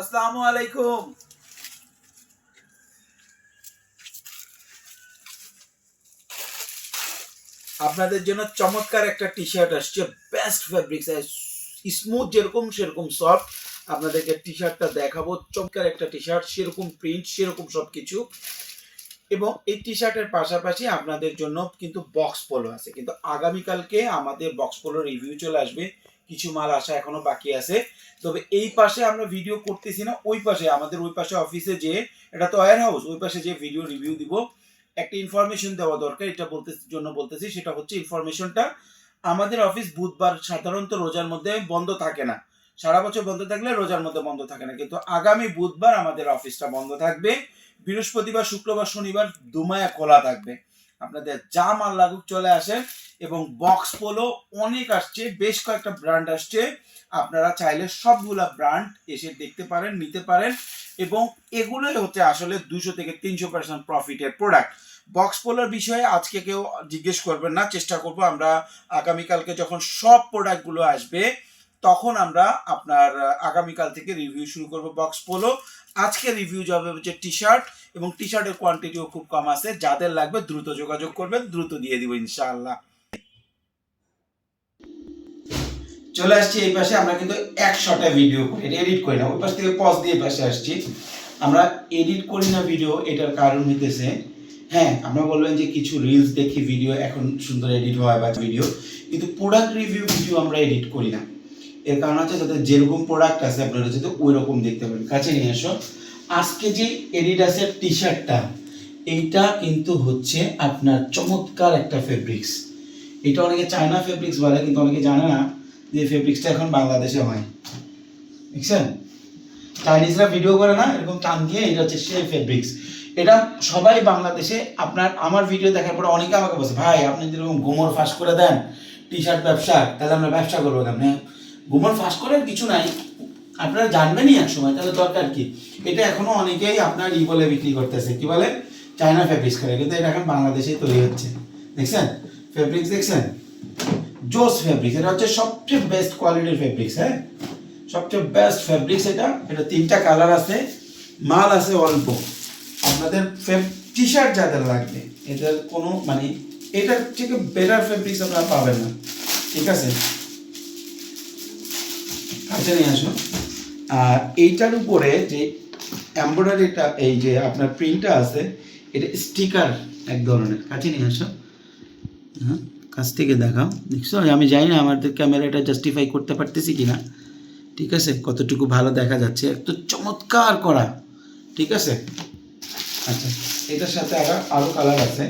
আসসালামু আলাইকুম। আপনাদের জন্য চমৎকার একটা টি শার্ট আসছে বেস্ট ফ্যাব্রিক্স স্মুথ যেরকম সেরকম সফট আপনাদেরকে টি শার্টটা দেখাবো, চমৎকার একটা টি শার্ট সেরকম প্রিন্ট সেরকম সব কিছু এবং এই টি শার্টের পাশাপাশি আপনাদের জন্য কিন্তু বক্স পোলো আছে। কিন্তু আগামীকালকে আমাদের বক্স পোলো রিভিউ চলে আসবে। কিছু মাল আসা এখনও বাকি আছে। তবে এই পাশে আমরা ভিডিও করতেছি না, ওই পাশে, আমাদের ওই পাশে অফিসে যে, এটা তো ওয়ার হাউস ওই পাশে যে ভিডিও রিভিউ দিব, একটা ইনফরমেশন দেওয়া দরকার, এটা বলতে, জন্য বলতেছি, সেটা হচ্ছে ইনফরমেশনটা আমাদের অফিস বুধবার সাধারণত রোজার মধ্যে বন্ধ থাকে না। সারা বছর বন্ধ থাকলে রোজার মধ্যে বন্ধ থাকে না, কিন্তু আগামী বুধবার আমাদের অফিসটা বন্ধ থাকবে, বৃহস্পতিবার, শুক্রবার, শনিবার দুমায়া খোলা থাকবে। আপনাদের যা মাল লাগুক চলে আসেন এবং বক্স পোলো অনেক আসছে, বেশ কয়েকটা ব্র্যান্ড আসছে। আপনারা চাইলে সবগুলা ব্র্যান্ড এসে দেখতে পারেন, নিতে পারেন এবং এগুলোই হচ্ছে আসলে দুশো থেকে তিনশো পার্সেন্ট প্রফিটের প্রোডাক্ট বক্স পোলোর বিষয়ে আজকে কেউ জিজ্ঞেস করবেন না, চেষ্টা করব আমরা আগামীকালকে যখন সব প্রোডাক্টগুলো আসবে তখন আমরা আপনার আগামীকাল থেকে রিভিউ শুরু করব বক্স পোলো আজকে রিভিউ যাবে হচ্ছে টি শার্ট এবং টি শার্টের কোয়ান্টিটিও খুব কম আছে। যাদের লাগবে দ্রুত যোগাযোগ করবেন, দ্রুত দিয়ে দিব ইনশাআল্লাহ। চলে আসছি এই পাশে, আমরা কিন্তু এক শটে ভিডিও করি। এডিট করি না, ওই পাশ থেকে পজ দিয়ে পাশে আসছি। আমরা এডিট করি না ভিডিও এটার কারণ হইতেছে হ্যাঁ আমরা বলবেন যে কিছু রিলস দেখি ভিডিও এখন সুন্দর এডিট হয় বা ভিডিও কিন্তু প্রোডাক্ট রিভিউ ভিডিও আমরা এডিট করি না। এর কারণ হচ্ছে যাতে যেরকম প্রোডাক্ট আছে আপনারা যাতে ওই রকম দেখতে পারেন, কাছে নিয়ে এসো। আজকে যে এডিডাসের টি শার্টটা এইটা কিন্তু হচ্ছে আপনার চমৎকার একটা ফেব্রিক্স এটা অনেকে চায়না ফেব্রিক্স বলে, কিন্তু অনেকে জানে না যে ফেব্রিক্সটা এখন বাংলাদেশে হয়। দেখছেন? চাইনিজরা ভিডিও করে না, এরকম টান দিয়ে এটা হচ্ছে সেই ফেব্রিক্স এটা সবাই বাংলাদেশে আপনার, আমার ভিডিও দেখার পরে অনেকে আমাকে বলছে, ভাই, আপনি যেরকম গোমর ফাঁস করে দেন টি শার্ট ব্যবসা, তাহলে আমরা ব্যবসা করব কেমন? গোমর ফাঁস করার কিছু নাই। আপনারা জানবেনই এক সময় তাহলে দরকার কি? এটা এখনও অনেকেই আপনার ই বলে বিক্রি করতেছে। কি বলে? চায়না ফেব্রিক্স করে। কিন্তু এটা এখন বাংলাদেশেই তৈরি হচ্ছে। দেখছেন? ফেব্রিক্স দেখছেন? জোস ফেব্রিক্স এটা হচ্ছে সবচেয়ে বেস্ট কোয়ালিটির ফেব্রিক্স হ্যাঁ? সবচেয়ে বেস্ট ফেব্রিক্স এটা। এটা তিনটা কালার আছে। মাল আছে অল্প। আপনাদের টি শার্ট যাদের লাগবে, এটার কোনো মানে এটার থেকে বেটার ফেব্রিক্স আপনারা পাবেন না। ঠিক আছে? কাছে নিয়ে আসুন। আর এইটার উপরে যে এমব্রয়ডারিটা এই যে আপনার প্রিন্টটা আছে, এটা স্টিকার এক ধরনের। কাছে নিয়ে আসো। হ্যাঁ কাছ থেকে দেখাও। দেখছ? আমি জানি না আমাদের ক্যামেরাটা জাস্টিফাই করতে পারতেছি কি না ঠিক আছে? কতটুকু ভালো দেখা যাচ্ছে। একটু চমৎকার করা। ঠিক আছে? আচ্ছা এটার সাথে আরও আরও কালার আছে।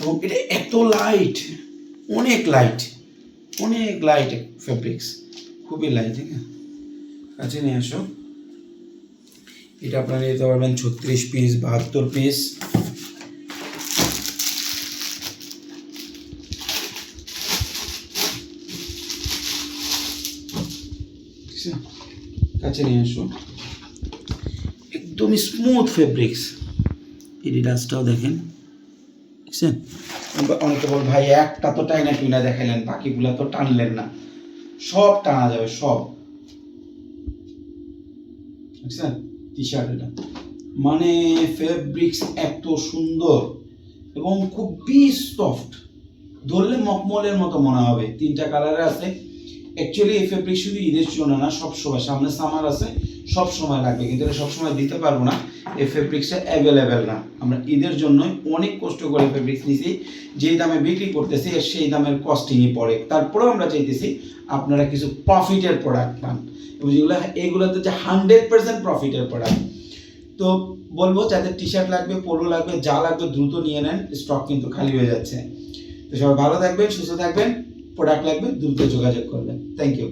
এবং এটা এত লাইট অনেক লাইট অনেক লাইট ফেব্রিক্স খুবই লাইট ঠিক আছে? কাছে নিয়ে আসো। এটা আপনারা নিতে পারবেন ছত্রিশ পিস বাহাত্তর পিস কাছে নিয়ে আসো। একদম স্মুথ ফেব্রিক্স এডিডাসটাও দেখেন। দেখছেন অনেকে বল, ভাই, একটা তো টাইনা টুইনা দেখাইলেন, বাকিগুলা তো টানলেন না। সব টানা যাবে, সব। বুঝছেন? টি শার্ট এটা। মানে ফেব্রিক্স এত সুন্দর এবং খুবই সফট ধরলে মকমলের মতো মনে হবে। তিনটা কালারে আছে। অ্যাকচুয়ালি এই ফেব্রিক শুধু ঈদের জন্য না সব সময় সামনে সামার আছে সব সময় লাগবে। কিন্তু এটা সব সময় দিতে পারব না। এই ফেব্রিক্সটা অ্যাভেলেবেল না। আমরা ঈদের জন্যই অনেক কষ্ট করে ফেব্রিক্স নিছি, যেই দামে বিক্রি করতেছি সেই দামের কস্টিংই পড়ে। তারপরেও আমরা চাইতেছি আপনারা কিছু প্রফিটের প্রোডাক্ট পান। এবং যেগুলো এগুলোতে যে হান্ড্রেড পার্সেন্ট প্রফিটের প্রোডাক্ট তো বলব, যাদের টি শার্ট লাগবে পোলো লাগবে, যা লাগবে, দ্রুত নিয়ে নেন স্টক কিন্তু খালি হয়ে যাচ্ছে। তো সবাই ভালো থাকবেন, সুস্থ থাকবেন প্রোডাক্ট লাগবে, দ্রুত যোগাযোগ করবেন। Thank you